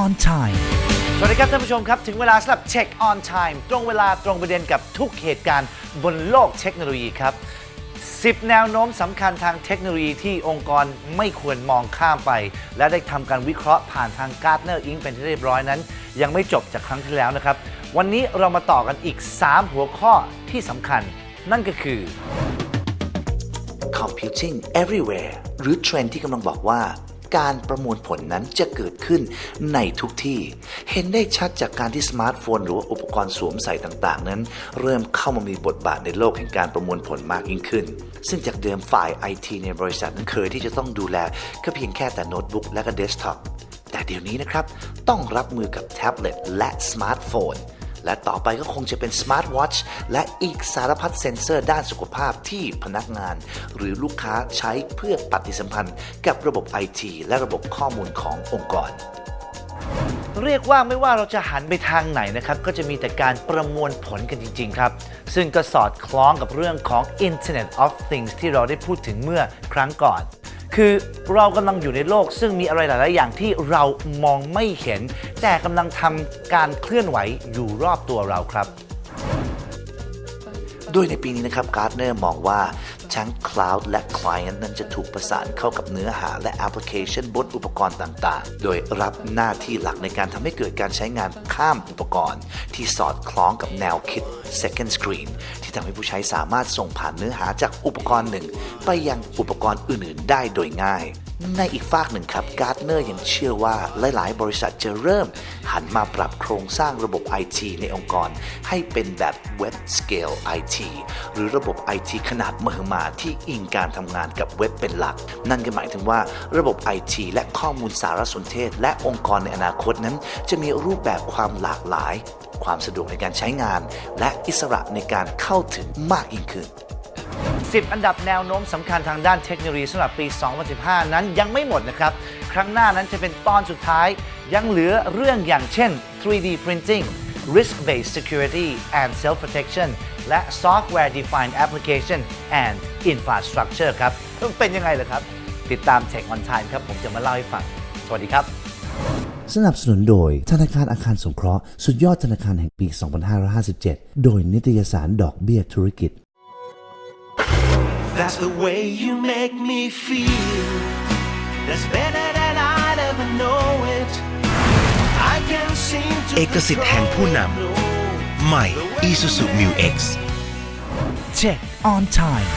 on time สวัสดีครับท่านผู้ชมครับ ถึงเวลาสำหรับ Check on Time ตรงเวลาตรงประเด็นกับทุกเหตุการณ์บนโลกเทคโนโลยีครับ 10 แนวโน้มสำคัญทางเทคโนโลยีที่องค์กรไม่ควรมองข้ามไป และได้ทำการวิเคราะห์ผ่านทาง Gartner Inc. เป็นที่เรียบร้อยนั้น ยังไม่จบจากครั้งที่แล้วนะครับ วันนี้เรามาต่อกันอีก 3 หัวข้อที่สำคัญ นั่นก็คือ Computing Everywhere หรือเทรนด์ที่กำลังบอกว่า การประมวลผลนั้นจะเกิดขึ้นในทุกที่ เห็นได้ชัดจากการที่สมาร์ทโฟน หรือว่าอุปกรณ์สวมใส่ต่างๆ นั้น เริ่มเข้ามามีบทบาทในโลกแห่งการประมวลผลมากยิ่งขึ้น ซึ่งจากเดิมฝ่าย IT ในบริษัทนั้นเคยที่จะต้องดูแลก็เพียงแค่แต่โน้ตบุ๊กและก็เดสก์ท็อปแต่เดี๋ยวนี้นะครับ ต้องรับมือกับแท็บเล็ตและสมาร์ทโฟน และต่อไปก็คงจะเป็นสมาร์ทวอชและอีกสารพัดเซ็นเซอร์ด้านสุขภาพที่พนักงาน หรือลูกค้าใช้เพื่อปฏิสัมพันธ์ กับระบบ IT และระบบข้อมูลขององค์กรเรียกว่าไม่ว่าเราจะหันไปทางไหนนะครับ ก็จะมีแต่การประมวลผลกันจริง ๆ ครับ ซึ่งก็สอดคล้องกับเรื่องของ Internet of Things ที่เราได้พูดถึงเมื่อครั้งก่อน คือเรากำลังอยู่ในโลก ซึ่งมีอะไรหลาย ๆ อย่างที่เรามองไม่เห็น แต่กำลังทำการเคลื่อนไหวอยู่รอบตัวเราครับ ด้วยในปีนี้นะครับการ์ดเนอร์มองว่า ทั้ง Cloud และ Client นั้นจะถูกประสานเข้ากับเนื้อหาและแอปพลิเคชันบนอุปกรณ์ต่างๆ โดยรับหน้าที่หลักในการทำให้เกิดการใช้งานข้ามอุปกรณ์ ที่สอดคล้องกับแนวคิด Second Screen ที่ทำให้ผู้ใช้สามารถส่งผ่านเนื้อหาจากอุปกรณ์หนึ่ง ไปยังอุปกรณ์อื่นๆ ได้โดยง่าย ในอีกฝากหนึ่งครับการ์ดเนอร์ยังเชื่อว่าหลาย ๆ บริษัทจะเริ่ม หันมาปรับโครงสร้างระบบ IT ในองค์กร ให้เป็นแบบ Web Scale IT หรือระบบ IT ขนาดมหึมาที่อิงการทำงานกับเว็บเป็นหลัก นั่นก็หมายถึงว่าระบบ IT และข้อมูลสารสนเทศ และองค์กรในอนาคตนั้น จะมีรูปแบบความหลากหลาย ความสะดวกในการใช้งาน และอิสระในการเข้าถึงมากยิ่งขึ้น 10 อันดับแนวโน้มสำคัญทางด้านเทคโนโลยีสำหรับปี 2015 นั้นยังไม่หมดนะครับ ครั้งหน้านั้นจะเป็นตอนสุดท้าย ยังเหลือเรื่องอย่างเช่น 3D printing risk-based security and self-protection และ software defined application and infrastructure ครับเป็นยังไงล่ะครับ ติดตาม Tech on Time ครับ ผมจะมาเล่าให้ฟัง สวัสดีครับ สนับสนุนโดยธนาคารอาคารสงเคราะห์ สุดยอดธนาคารแห่งปี 2557 โดยนิตยสารดอกเบี้ยธุรกิจ That's the way you make me feel. That's better than I'd ever know it. I can seem to เอกสิทธิ์แห่งผู้นำ ใหม่ Isuzu Mu X Check on time